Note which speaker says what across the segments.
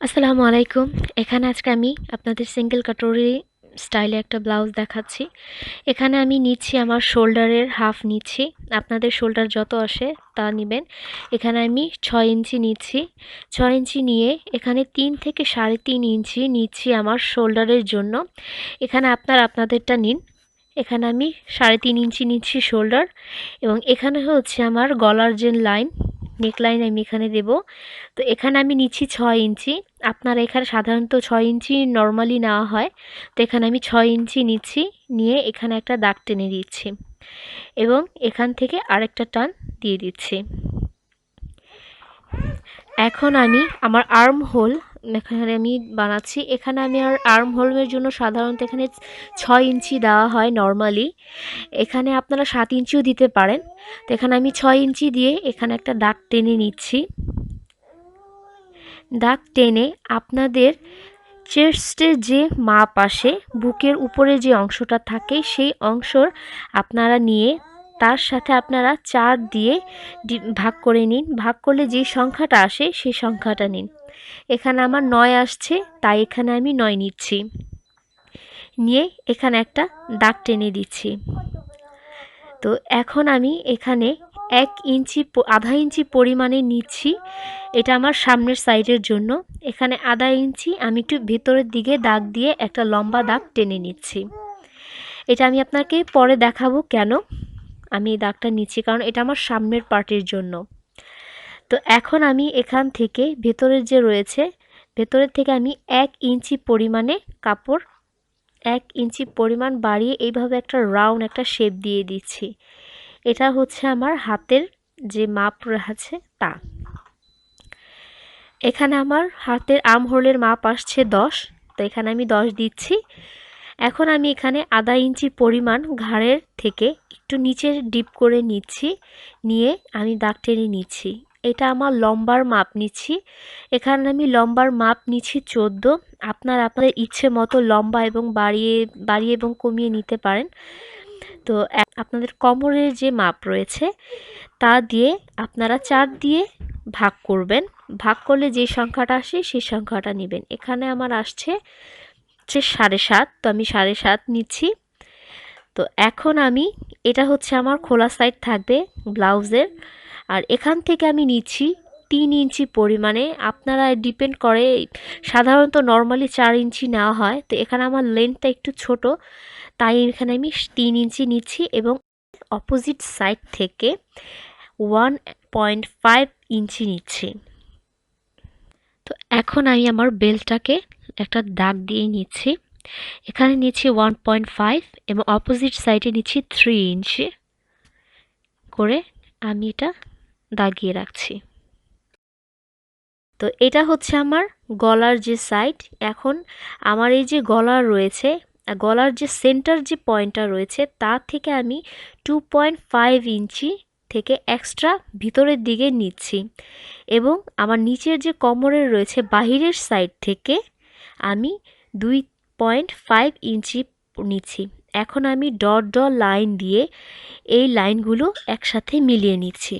Speaker 1: আসসালামু আলাইকুম। এখানে আজকে আমি আপনাদের সিঙ্গেল কাটোরি স্টাইলে একটা ব্লাউজ দেখাচ্ছি। এখানে আমি নিচ্ছি আমার শোল্ডারের হাফ নিচ্ছি। আপনাদের শোল্ডার যত আসে তা নেবেন। এখানে আমি ছয় ইঞ্চি নিচ্ছি। ছয় ইঞ্চি নিয়ে এখানে তিন থেকে সাড়ে তিন ইঞ্চি নিচ্ছি আমার শোল্ডারের জন্য। এখানে আপনার আপনাদেরটা নিন। এখানে আমি সাড়ে তিন ইঞ্চি নিচ্ছি শোল্ডার এবং এখানে হচ্ছে আমার গলার যে লাইন নেকলাইন আমি এখানে দেব। তো এখানে আমি নিচ্ছি ছয় ইঞ্চি। আপনারা এখানে সাধারণত ছয় ইঞ্চি নর্মালি নেওয়া হয়। তো এখানে আমি ছয় ইঞ্চি নিচ্ছি। নিয়ে এখানে একটা দাগ টেনে দিচ্ছি। এবং এখান থেকে আরেকটা টান দিয়ে দিচ্ছি। এখন আমি আমার আর্ম হোল এখানে আমি বানাচ্ছি। এখানে আমি আর আর্ম হোলের জন্য সাধারণত এখানে ছয় ইঞ্চি দেওয়া হয় নর্মালি। এখানে আপনারা সাত ইঞ্চিও দিতে পারেন। তো এখানে আমি ছয় ইঞ্চি দিয়ে এখানে একটা দাগ টেনে নিচ্ছি। দাগ টেনে আপনাদের চেস্টের যে মাপ আসে, বুকের উপরে যে অংশটা থাকে, সেই অংশর আপনারা নিয়ে তার সাথে আপনারা চার দিয়ে ভাগ করে নিন। ভাগ করলে যে সংখ্যাটা আসে, সেই সংখ্যাটা নিন। এখানে আমার নয় আসছে, তাই এখানে আমি নয় নিচ্ছি। নিয়ে এখানে একটা দাগ টেনে দিচ্ছি। তো এখন আমি এখানে এক ইঞ্চি আধা ইঞ্চি পরিমাণে নিচ্ছি। এটা আমার সামনের সাইডের জন্য। এখানে আধা ইঞ্চি আমি একটু ভেতরের দিকে দাগ দিয়ে একটা লম্বা দাগ টেনে নিচ্ছি। এটা আমি আপনাকে পরে দেখাবো কেন আমি এই দাগটা নিচ্ছি, কারণ এটা আমার সামনের পার্টের জন্য। তো এখন আমি এখান থেকে ভেতরের যে রয়েছে, ভেতরের থেকে আমি এক ইঞ্চি পরিমাণে কাপড়, এক ইঞ্চি পরিমাণ বাড়িয়ে এইভাবে একটা রাউন্ড একটা শেপ দিয়ে দিচ্ছি। এটা হচ্ছে আমার হাতের যে মাপ আছে তা। এখানে আমার হাতের আম হোলের মাপ আসছে দশ, তো এখানে আমি দশ দিচ্ছি। এখন আমি এখানে আধা ইঞ্চি পরিমাণ ঘাড়ের থেকে একটু নিচে ডিপ করে নিচ্ছি, নিয়ে আমি দাগ টেনে নিচ্ছি। এটা আমার লম্বার মাপ নিচ্ছি। এখানে আমি লম্বার মাপ নিচ্ছি চোদ্দ। আপনার আপনাদের ইচ্ছে মতো লম্বা এবং বাড়িয়ে বাড়িয়ে এবং কমিয়ে নিতে পারেন। তো আপনাদের কোমরের যে মাপ রয়েছে, তা দিয়ে আপনারা চার দিয়ে ভাগ করবেন। ভাগ করলে যে সংখ্যাটা আসে সেই সংখ্যাটা নেবেন। এখানে আমার আসছে হচ্ছে সাড়ে সাত, তো আমি সাড়ে সাত নিচ্ছি। তো এখন আমি, এটা হচ্ছে আমার খোলা সাইড থাকবে ব্লাউজের। আর এখান থেকে আমি নিচ্ছি তিন ইঞ্চি পরিমাণে। আপনারা ডিপেন্ড করে, সাধারণত নর্মালি চার ইঞ্চি নেওয়া হয়। তো এখানে আমার লেন্থটা একটু ছোট, তাই এখানে আমি তিন ইঞ্চি নিচ্ছি এবং অপোজিট সাইড থেকে ওয়ান পয়েন্ট ফাইভ ইঞ্চি নিচ্ছি। তো এখন আমি আমার বেল্টটাকে একটা দাগ দিয়ে নিচ্ছি। এখানে নিচ্ছি ওয়ান পয়েন্ট ফাইভ এবং অপোজিট সাইডে নিচ্ছি থ্রি ইঞ্চি। করে আমি এটা দাগিয়ে রাখছি। তো এটা হচ্ছে আমার গলার যে সাইড এখন আমার এই যে গলার রয়েছে, গলার যে সেন্টার যে পয়েন্টটা রয়েছে তার থেকে আমি টু পয়েন্ট ফাইভ ইঞ্চি থেকে এক্সট্রা ভিতরের দিকে নিচ্ছি। এবং আমার নিচের যে কোমরের রয়েছে বাহিরের সাইড থেকে আমি দুই পয়েন্ট ফাইভ ইঞ্চি নিচ্ছি। এখন আমি ডট ডট লাইন দিয়ে এই লাইনগুলো একসাথে মিলিয়ে নিচ্ছি।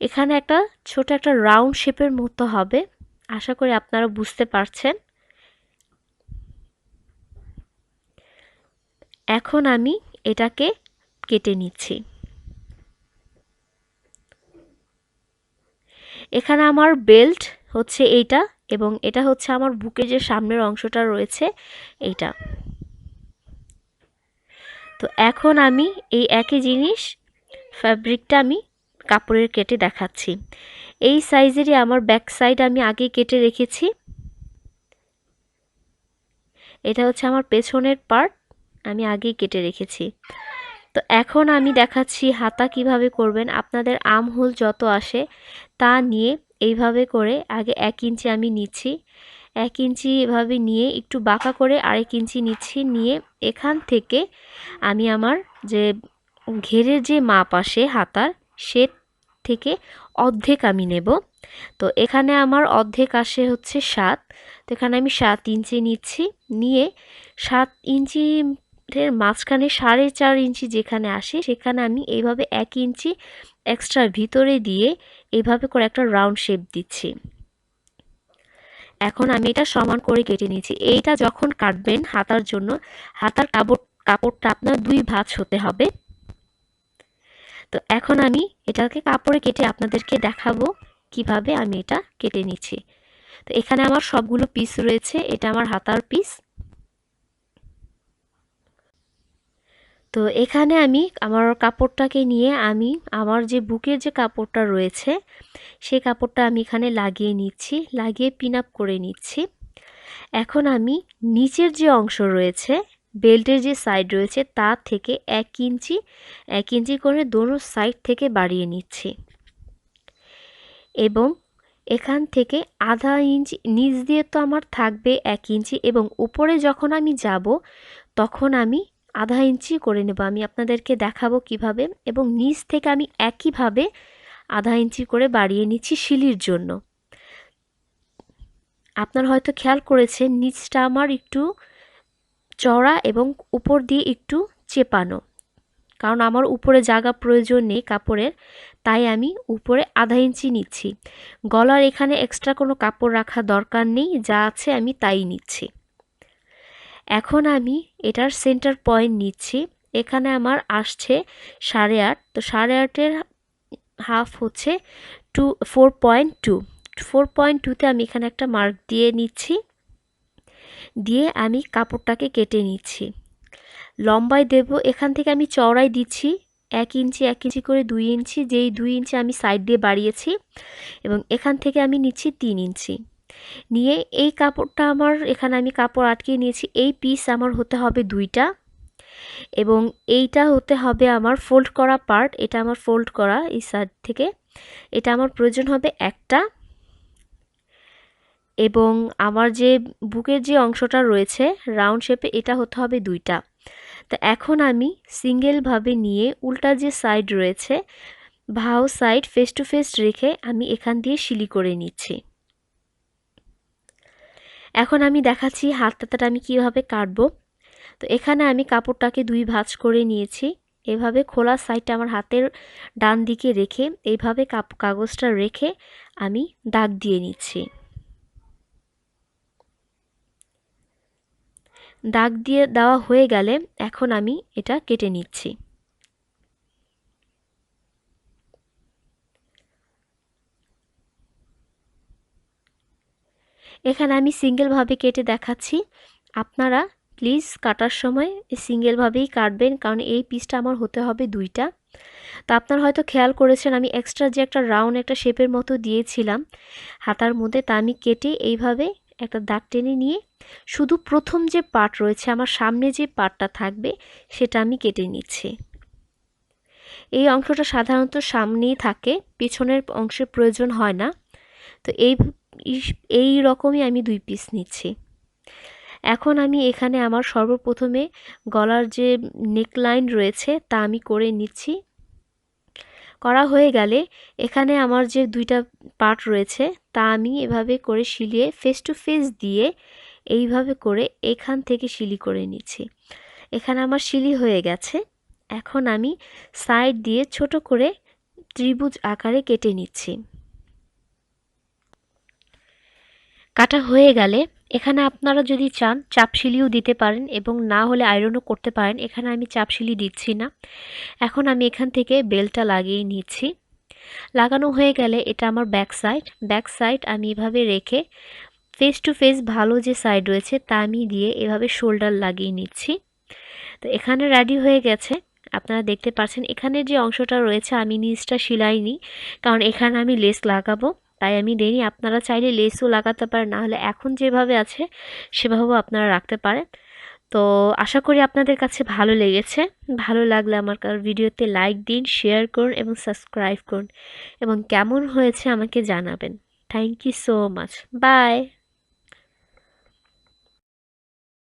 Speaker 1: এখানে একটা ছোট একটা রাউন্ড শেপের মতো হবে। আশা করি আপনারা বুঝতে পারছেন। এখন আমি এটাকে কেটে নিচ্ছি। এখানে আমার বেল্ট হচ্ছে এইটা এবং এটা হচ্ছে আমার বুকে যে সামনের অংশটা রয়েছে এইটা। তো এখন আমি এই একই জিনিস ফ্যাব্রিকটা আমি কাপড়ের কেটে দেখাচ্ছি। এই সাইজেরই আমার ব্যাক সাইড আমি আগে কেটে রেখেছি। এটা হচ্ছে আমার পেছনের পার্ট আমি আগেই কেটে রেখেছি। তো এখন আমি দেখাচ্ছি হাতা কীভাবে করবেন। আপনাদের আম হোল যত আসে তা নিয়ে এইভাবে করে আগে এক ইঞ্চি আমি নিচ্ছি। এক ইঞ্চি এভাবে নিয়ে একটু বাঁকা করে আরেক ইঞ্চি নিচ্ছি। নিয়ে এখান থেকে আমি আমার যে ঘেরের যে মাপ আসে হাতার, সে থেকে অর্ধেক আমি নেব। তো এখানে আমার অর্ধেক আসে হচ্ছে সাত। তো এখানে আমি সাত ইঞ্চি নিচ্ছি। নিয়ে সাত ইঞ্চি এর মাঝখানে সাড়ে চার ইঞ্চি যেখানে আসে সেখানে আমি এইভাবে এক ইঞ্চি এক্সট্রা ভিতরে দিয়ে এইভাবে করে একটা রাউন্ড শেপ দিচ্ছি। এখন আমি এটা সমান করে কেটে নিয়েছি এইটা যখন কাটবেন হাতার জন্য, হাতার কাপড়, কাপড়টা আপনার দুই ভাঁজ হতে হবে। তো এখন আমি এটাকে কাপড়ে কেটে আপনাদেরকে দেখাবো কীভাবে আমি এটা কেটে নিচ্ছি। তো এখানে আমার সবগুলো পিস রয়েছে, এটা আমার হাতার পিস তো এখানে আমি আমার কাপড়টাকে নিয়ে আমি আমার যে বুকের যে কাপড়টা রয়েছে, সেই কাপড়টা আমি এখানে লাগিয়ে নিচ্ছি, লাগিয়ে পিন আপ করে নিচ্ছি। এখন আমি নিচের যে অংশ রয়েছে বেল্টের যে সাইড রয়েছে, তা থেকে এক ইঞ্চি এক ইঞ্চি করে দোনো সাইড থেকে বাড়িয়ে নিচ্ছি। এবং এখান থেকে আধা ইঞ্চি, নিচ দিয়ে তো আমার থাকবে এক ইঞ্চি এবং উপরে যখন আমি যাব, তখন আমি আধা ইঞ্চি করে নেব। আমি আপনাদেরকে দেখাবো কীভাবে এবং নিচ থেকে আমি একইভাবে আধা ইঞ্চি করে বাড়িয়ে নিচ্ছি শিলির জন্য। আপনার হয়তো খেয়াল করেছেন, নিচটা আমার একটু চড়া এবং উপর দিয়ে একটু চেপানো। কারণ আমার উপরে জায়গা প্রয়োজন নেই কাপড়ের, তাই আমি উপরে আধা ইঞ্চি নিচ্ছি। গলার এখানে এক্সট্রা কোনো কাপড় রাখা দরকার নেই, যা আছে আমি তাই নিচ্ছি। এখন আমি এটার সেন্টার পয়েন্ট নিচ্ছি। এখানে আমার আসছে সাড়ে আট। তো সাড়ে আটের হাফ হচ্ছে two four point two four point টুতে আমি এখানে একটা মার্ক দিয়ে নিচ্ছি। দিয়ে আমি কাপড়টাকে কেটে নিচ্ছি। লম্বায় দেব, এখান থেকে আমি চওড়াই দিচ্ছি। এক ইঞ্চি এক ইঞ্চি করে দুই ইঞ্চি, যেই দুই ইঞ্চি আমি সাইড দিয়ে বাড়িয়েছি এবং এখান থেকে আমি নিচ্ছি তিন ইঞ্চি। নিয়ে এই কাপড়টা আমার, এখানে আমি কাপড় আটকে নিয়েছি। এই পিস আমার হতে হবে দুইটা এবং এইটা হতে হবে আমার ফোল্ড করা পার্ট এটা আমার ফোল্ড করা এই সাইড থেকে। এটা আমার প্রয়োজন হবে একটা। এবং আমার যে বুকের যে অংশটা রয়েছে রাউন্ড শেপে এটা হতে হবে দুইটা। তো এখন আমি সিঙ্গেলভাবে নিয়ে উল্টা যে সাইড রয়েছে, ভাও সাইড ফেস টু ফেস রেখে আমি এখান দিয়ে শিলি করে নিচ্ছি। এখন আমি দেখাচ্ছি হাত তাতাটা আমি কীভাবে কাটবো। তো এখানে আমি কাপড়টাকে দুই ভাঁজ করে নিয়েছি। এভাবে খোলা সাইডটা আমার হাতের ডান দিকে রেখে, এইভাবে কাগজটা রেখে আমি দাগ দিয়ে নিচ্ছি। দাগ দিয়ে দেওয়া হয়ে গেলে এখন আমি এটা কেটে নিচ্ছি। এখানে আমি সিঙ্গেলভাবে কেটে দেখাচ্ছি। আপনারা প্লিজ কাটার সময় সিঙ্গেলভাবেই কাটবেন, কারণ এই পিসটা আমার হতে হবে দুইটা। তো আপনারা হয়তো খেয়াল করেছেন, আমি এক্সট্রা যে একটা রাউন্ড একটা শেপের মতো দিয়েছিলাম, হাতার মধ্যে তা আমি কেটে এইভাবে একটা দাগ টেনে নিয়ে শুধু প্রথম যে পার্ট রয়েছে, আমার সামনে যে পার্টটা থাকবে, সেটা আমি কেটে নিচ্ছি। এই অংশটা সাধারণত সামনেই থাকে, পেছনের অংশের প্রয়োজন হয় না। তো এই এই রকমই আমি দুই পিস নিচ্ছি। এখন আমি এখানে আমার সর্বপ্রথমে গলার যে নেকলাইন রয়েছে, তা আমি করে নিচ্ছি। করা হয়ে গেলে এখানে আমার যে দুইটা পার্ট রয়েছে, তা আমি এভাবে করে শিলিয়ে ফেস টু ফেস দিয়ে এইভাবে করে এখান থেকে শিলি করে নিচ্ছি। এখানে আমার শিলি হয়ে গেছে। এখন আমি সাইড দিয়ে ছোট করে ত্রিভুজ আকারে কেটে নিচ্ছি। কাটা হয়ে গেলে এখানে আপনারা যদি চান চাপশিলিও দিতে পারেন এবং না হলে আয়রনও করতে পারেন। এখানে আমি চাপশিলি দিচ্ছি না। এখন আমি এখান থেকে বেলটা লাগিয়ে নিচ্ছি। লাগানো হয়ে গেলে এটা আমার ব্যাক সাইড ব্যাক সাইড আমি এভাবে রেখে ফেস টু ফেস ভালো যে সাইড রয়েছে তা আমি দিয়ে এভাবে শোল্ডার লাগিয়ে নিচ্ছি। তো এখানে রেডি হয়ে গেছে। আপনারা দেখতে পাচ্ছেন এখানে যে অংশটা রয়েছে আমি নিচটা সিলাইনি, কারণ এখানে আমি লেস লাগাবো। তাই আমি দেইনি। আপনারা চাইলে লেসও লাগাতে পারেন, নাহলে এখন যেভাবে আছে সেভাবেও আপনারা রাখতে পারেন। তো আশা করি আপনাদের কাছে ভালো লেগেছে। ভালো লাগলে আমার ভিডিওতে লাইক দিন শেয়ার করুন এবং সাবস্ক্রাইব করুন এবং কেমন হয়েছে আমাকে জানাবেন। Thank you so much bye